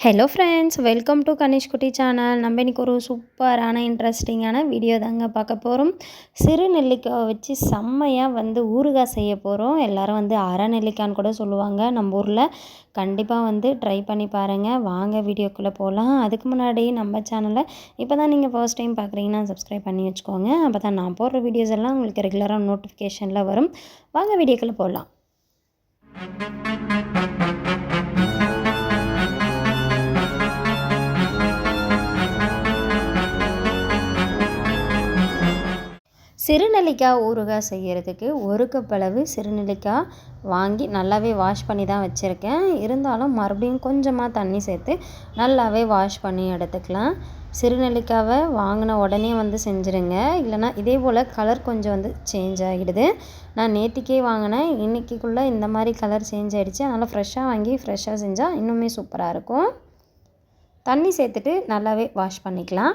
Hello friends welcome to Ganeshkutti channel நம்ம இன்றைக்கி ஒரு சூப்பரான இன்ட்ரெஸ்டிங்கான வீடியோ தாங்க பார்க்க போகிறோம் சிறு நெல்லிக்காய் வச்சு செம்மையாக வந்து ஊறுகாய் செய்ய போகிறோம் எல்லோரும் வந்து அரை நெல்லிக்கான்னு கூட சொல்லுவாங்க. நம்ம ஊரில் கண்டிப்பாக வந்து ட்ரை பண்ணி பாருங்கள் வாங்க வீடியோக்குள்ளே போகலாம் அதுக்கு முன்னாடி நம்ம சேனலை இப்போ தான் நீங்கள் ஃபர்ஸ்ட் டைம் பார்க்குறீங்கன்னா சப்ஸ்கிரைப் பண்ணி வச்சுக்கோங்க. அப்போ தான் நான் போடுற வீடியோஸ் எல்லாம் உங்களுக்கு ரெகுலராக நோட்டிஃபிகேஷனில் வரும். வாங்க வீடியோக்குள்ளே போகலாம் சிறுநெல்லிக்காய் ஊறுகாய் செய்கிறதுக்கு ஒரு கப் அளவு சிறுநெல்லிக்காய் வாங்கி நல்லாவே வாஷ் பண்ணி தான் வச்சுருக்கேன். இருந்தாலும் மறுபடியும் கொஞ்சமாக தண்ணி சேர்த்து நல்லாவே வாஷ் பண்ணி எடுத்துக்கலாம். சிறுநெல்லிக்காவை வாங்கின உடனே வந்து செஞ்சுருங்க. இல்லைனா இதே போல் கலர் கொஞ்சம் வந்து சேஞ்ச் ஆகிடுது. நான் நேற்றுக்கே வாங்கினேன். இன்றைக்கிக்குள்ளே இந்த மாதிரி கலர் சேஞ்ச் ஆகிடுச்சு அதனால் ஃப்ரெஷ்ஷாக வாங்கி ஃப்ரெஷ்ஷாக செஞ்சால் இன்னுமே சூப்பராக இருக்கும். தண்ணி சேர்த்துட்டு நல்லாவே வாஷ் பண்ணிக்கலாம்.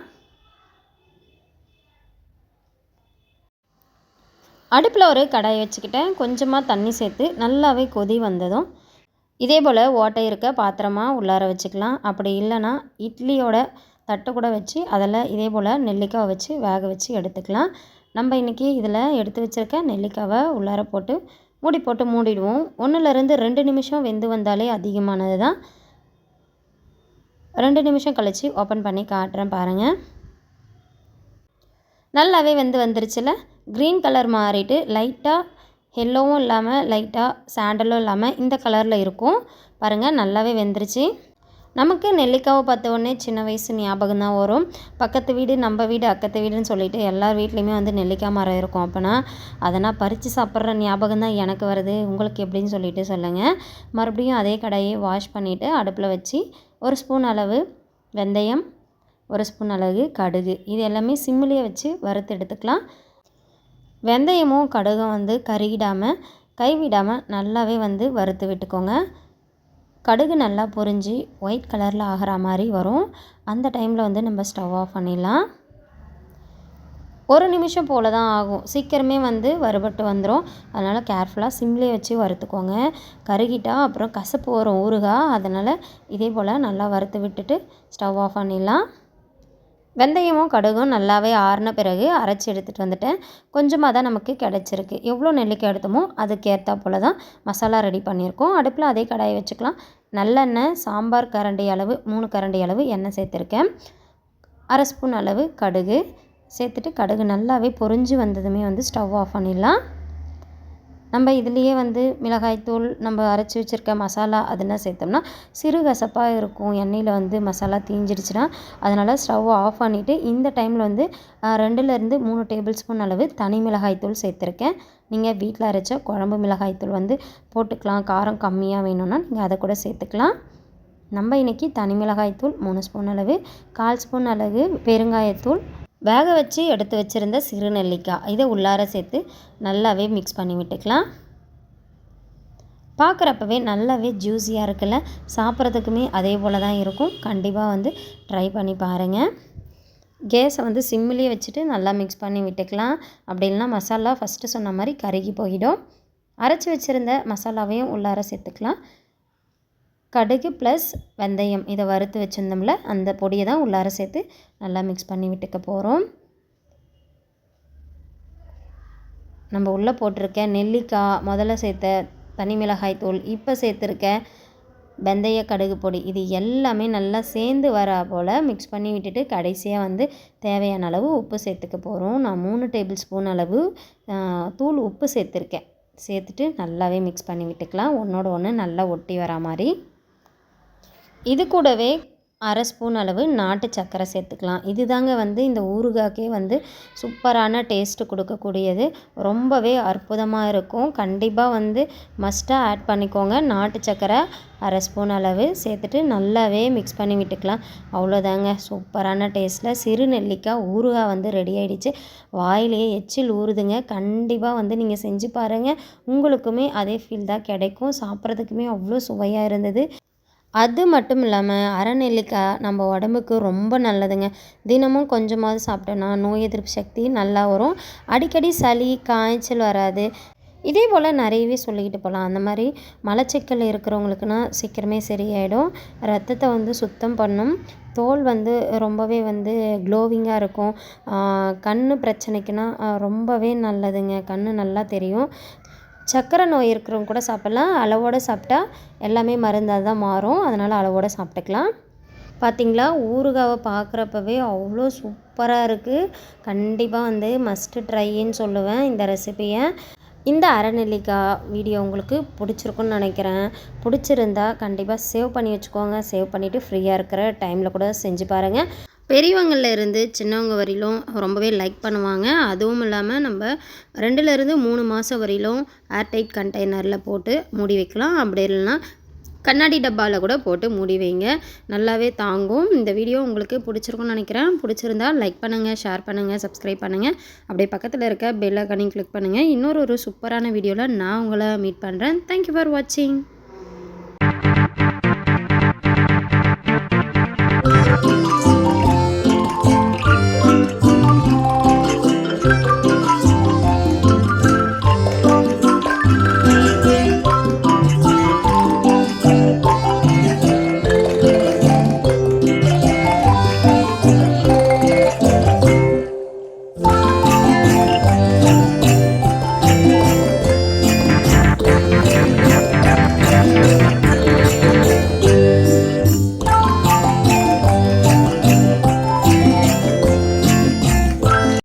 அடுப்பில் ஒரு கடாயை வச்சுக்கிட்டேன். கொஞ்சமாக தண்ணி சேர்த்து நல்லாவே கொதி வந்ததும் இதே போல் ஓட்டை இருக்க பாத்திரமாக உள்ளார வச்சுக்கலாம். அப்படி இல்லைன்னா இட்லியோட தட்டை கூட வச்சு அதில் இதே போல் நெல்லிக்காவை வச்சு வேக வச்சு எடுத்துக்கலாம். நம்ம இன்றைக்கி இதில் எடுத்து வச்சுருக்க நெல்லிக்காவை உள்ளார போட்டு மூடி போட்டு மூடிடுவோம். ஒன்றுலேருந்து ரெண்டு நிமிஷம் வெந்து வந்தாலே அதிகமானது தான். ரெண்டு நிமிஷம் கழித்து ஓப்பன் பண்ணி காட்டுறேன் பாருங்கள் நல்லாவே வெந்து வந்துருச்சுல? க்ரீன் கலர் மாறிட்டு லைட்டாக எல்லோவும் இல்லாமல் லைட்டாக சாண்டலும் இல்லாமல் இந்த கலரில் இருக்கும். பாருங்கள் நல்லாவே வெந்துருச்சு. நமக்கு நெல்லிக்காவை பார்த்த உடனே சின்ன வயசு ஞாபகம் தான் வரும். பக்கத்து வீடு நம்ம வீடு அக்கத்து வீடுன்னு சொல்லிட்டு எல்லார் வீட்லேயுமே வந்து நெல்லிக்காய் மரம் இருக்கும் அப்போனா. அதனால் பறித்து சாப்பிட்ற ஞாபகம் தான் எனக்கு வருது. உங்களுக்கு எப்படின்னு சொல்லிட்டு சொல்லுங்கள் மறுபடியும் அதே கடையை வாஷ் பண்ணிவிட்டு அடுப்பில் வச்சு ஒரு ஸ்பூன் அளவு வெந்தயம் ஒரு ஸ்பூன் அளவு கடுகு. இது எல்லாமே சிம்மிலேயே வச்சு வறுத்து எடுத்துக்கலாம். வெந்தயமும் கடுகும் வந்து கருகிடாமல் கைவிடாமல் நல்லாவே வந்து வறுத்து விட்டுக்கோங்க. கடுகு நல்லா பொரிஞ்சு ஒயிட் கலரில் ஆகிற மாதிரி வரும். அந்த டைமில் வந்து நம்ம ஸ்டவ் ஆஃப் பண்ணிடலாம். ஒரு நிமிஷம் போல் தான் ஆகும். சீக்கிரமே வந்து வறுபட்டு வந்துடும் அதனால் கேர்ஃபுல்லாக சிம்லேயே வச்சு வறுத்துக்கோங்க. கருகிட்டால் அப்புறம் கசப்பு வரும். ஊறுகாய். அதனால் இதே போல் நல்லா வறுத்து விட்டுட்டு ஸ்டவ் ஆஃப் பண்ணிடலாம். வெந்தயமும் கடுகும் நல்லாவே ஆறின பிறகு அரைச்சி எடுத்துகிட்டு வந்துட்டேன். கொஞ்சமாக தான் நமக்கு கிடச்சிருக்கு. எவ்வளோ நெல்லிக்காய் எடுத்தோமோ அதுக்கேற்ற போல் தான் மசாலா ரெடி பண்ணியிருக்கோம். அடுப்பில் அதே கடாயை வச்சுக்கலாம். நல்லெண்ணெய் சாம்பார் கரண்டி அளவு மூணு கரண்டி அளவு எண்ணெய் சேர்த்துருக்கேன். அரை ஸ்பூன் அளவு கடுகு சேர்த்துட்டு கடுகு நல்லாவே பொறிஞ்சு வந்ததுமே வந்து ஸ்டவ் ஆஃப் பண்ணிடலாம். நம்ம இதுலேயே வந்து மிளகாய்த்தூள் நம்ம அரைச்சி வச்சுருக்க மசாலா அதெல்லாம் சேர்த்தோம்னா சிறு கசப்பாக இருக்கும். எண்ணெயில் வந்து மசாலா தீஞ்சிடுச்சுன்னா அதனால் ஸ்டவ் ஆஃப் பண்ணிவிட்டு இந்த டைமில் வந்து ரெண்டுலேருந்து மூணு டேபிள் ஸ்பூன் அளவு தனி மிளகாய்த்தூள் சேர்த்துருக்கேன். நீங்கள் வீட்டில் அரைச்ச குழம்பு மிளகாய்த்தூள் வந்து போட்டுக்கலாம். காரம் கம்மியாக வேணும்னா நீங்கள் அதை கூட சேர்த்துக்கலாம். நம்ம இன்றைக்கி தனி மிளகாய்த்தூள் மூணு ஸ்பூன் அளவு கால் ஸ்பூன் அளவு பெருங்காயத்தூள் வேக வச்சு எடுத்து வச்சுருந்த சிறு நெல்லிக்காய். இதை உள்ளார சேர்த்து நல்லாவே மிக்ஸ் பண்ணி விட்டுக்கலாம். பார்க்குறப்பவே நல்லாவே ஜூஸியாக இருக்குல்ல? சாப்பிட்றதுக்குமே அதே போல் தான் இருக்கும். கண்டிப்பாக வந்து ட்ரை பண்ணி பாருங்கள் கேஸை வந்து சிம்மிலே வச்சுட்டு நல்லா மிக்ஸ் பண்ணி விட்டுக்கலாம். அப்படி இல்லைனா மசாலா ஃபஸ்ட்டு சொன்ன மாதிரி கருகி போயிடும். அரைச்சி வச்சுருந்த மசாலாவையும் உள்ளார சேர்த்துக்கலாம். கடுகு ப்ளஸ் வெந்தயம். இதை வறுத்து வச்சுருந்தோம்ல அந்த பொடியை தான் உள்ளார சேர்த்து நல்லா மிக்ஸ் பண்ணி விட்டுக்க போகிறோம் நம்ம உள்ளே போட்டிருக்க நெல்லிக்காய் முதல்ல சேர்த்த தனி மிளகாய் தூள் இப்போ சேர்த்துருக்க வெந்தய கடுகு பொடி இது எல்லாமே நல்லா சேர்ந்து வர போல் மிக்ஸ் பண்ணி விட்டுட்டு கடைசியாக வந்து தேவையான அளவு உப்பு சேர்த்துக்க போகிறோம் நான் மூணு டேபிள் ஸ்பூன் அளவு தூள் உப்பு சேர்த்துருக்கேன். சேர்த்துட்டு நல்லாவே மிக்ஸ் பண்ணி விட்டுக்கலாம். ஒன்றோட ஒன்று நல்லா ஒட்டி வரா மாதிரி. இது கூடவே அரை ஸ்பூன் அளவு நாட்டு சர்க்கரை சேர்த்துக்கலாம். இது தாங்க வந்து இந்த ஊறுகாய்க்கே வந்து சூப்பரான டேஸ்ட்டு கொடுக்கக்கூடியது. ரொம்பவே அற்புதமாக இருக்கும். கண்டிப்பாக வந்து மஸ்ட்டாக ஆட் பண்ணிக்கோங்க. நாட்டு சர்க்கரை அரை ஸ்பூன் அளவு சேர்த்துட்டு நல்லாவே மிக்ஸ் பண்ணி விட்டுக்கலாம். அவ்வளோதாங்க. சூப்பரான டேஸ்ட்டில் சிறு நெல்லிக்காய் ஊறுகாய் வந்து ரெடி ஆகிடுச்சு வாயிலேயே எச்சில் ஊறுதுங்க. கண்டிப்பாக வந்து நீங்கள் செஞ்சு பாருங்கள் உங்களுக்குமே அதே ஃபீல் தான் கிடைக்கும். சாப்பிட்றதுக்குமே அவ்வளோ சுவையாக இருந்தது. அது மட்டும் இல்லாமல் அரை நம்ம உடம்புக்கு ரொம்ப நல்லதுங்க. தினமும் கொஞ்சமாவது சாப்பிட்டோன்னா நோய் எதிர்ப்பு சக்தி நல்லா வரும். அடிக்கடி சளி காய்ச்சல் வராது. இதே போல் நிறையவே சொல்லிக்கிட்டு போகலாம் அந்த மாதிரி மலச்சிக்கல் இருக்கிறவங்களுக்குனா சீக்கிரமே சரியாயிடும். ரத்தத்தை வந்து சுத்தம் பண்ணும். தோல் வந்து ரொம்பவே வந்து க்ளோவிங்காக இருக்கும். கண் பிரச்சனைக்குன்னா ரொம்பவே நல்லதுங்க. கண் நல்லா தெரியும். சர்க்கரை நோய் இருக்கிறவங்க கூட சாப்பிட்லாம். அளவோடு சாப்பிட்டா எல்லாமே மருந்தாக தான் மாறும். அதனால் அளவோடு சாப்பிட்டுக்கலாம். பார்த்திங்களா ஊறுகாவை பார்க்குறப்பவே அவ்வளோ சூப்பராக இருக்குது கண்டிப்பாக வந்து மஸ்ட்டு ட்ரைன்னு சொல்லுவேன் இந்த ரெசிபியை இந்த அரைநெல்லிக்காய் வீடியோ உங்களுக்கு பிடிச்சிருக்குன்னு நினைக்கிறேன். பிடிச்சிருந்தா கண்டிப்பாக சேவ் பண்ணி வச்சுக்கோங்க. சேவ் பண்ணிவிட்டு ஃப்ரீயாக இருக்கிற டைமில் கூட செஞ்சு பாருங்கள் பெரியவங்களில் இருந்து சின்னவங்க வரையிலும் ரொம்பவே லைக் பண்ணுவாங்க. அதுவும் இல்லாமல் நம்ம ரெண்டுலேருந்து மூணு மாதம் வரையிலும் ஏர்டைட் கண்டெய்னரில் போட்டு மூடி வைக்கலாம். அப்படி இல்லைன்னா கண்ணாடி டப்பாவில் கூட போட்டு மூடி வைங்க. நல்லாவே தாங்கும். இந்த வீடியோ உங்களுக்கு பிடிச்சிருக்கும்னு நினைக்கிறேன். பிடிச்சிருந்தா லைக் பண்ணுங்கள் ஷேர் பண்ணுங்கள் சப்ஸ்கிரைப் பண்ணுங்கள் அப்படியே பக்கத்தில் இருக்க பெல் ஐக்கனையும் கிளிக் பண்ணுங்கள் இன்னொரு ஒரு சூப்பரான வீடியோவில் நான் உங்களை மீட் பண்ணுறேன் தேங்க்யூ ஃபார் வாட்சிங்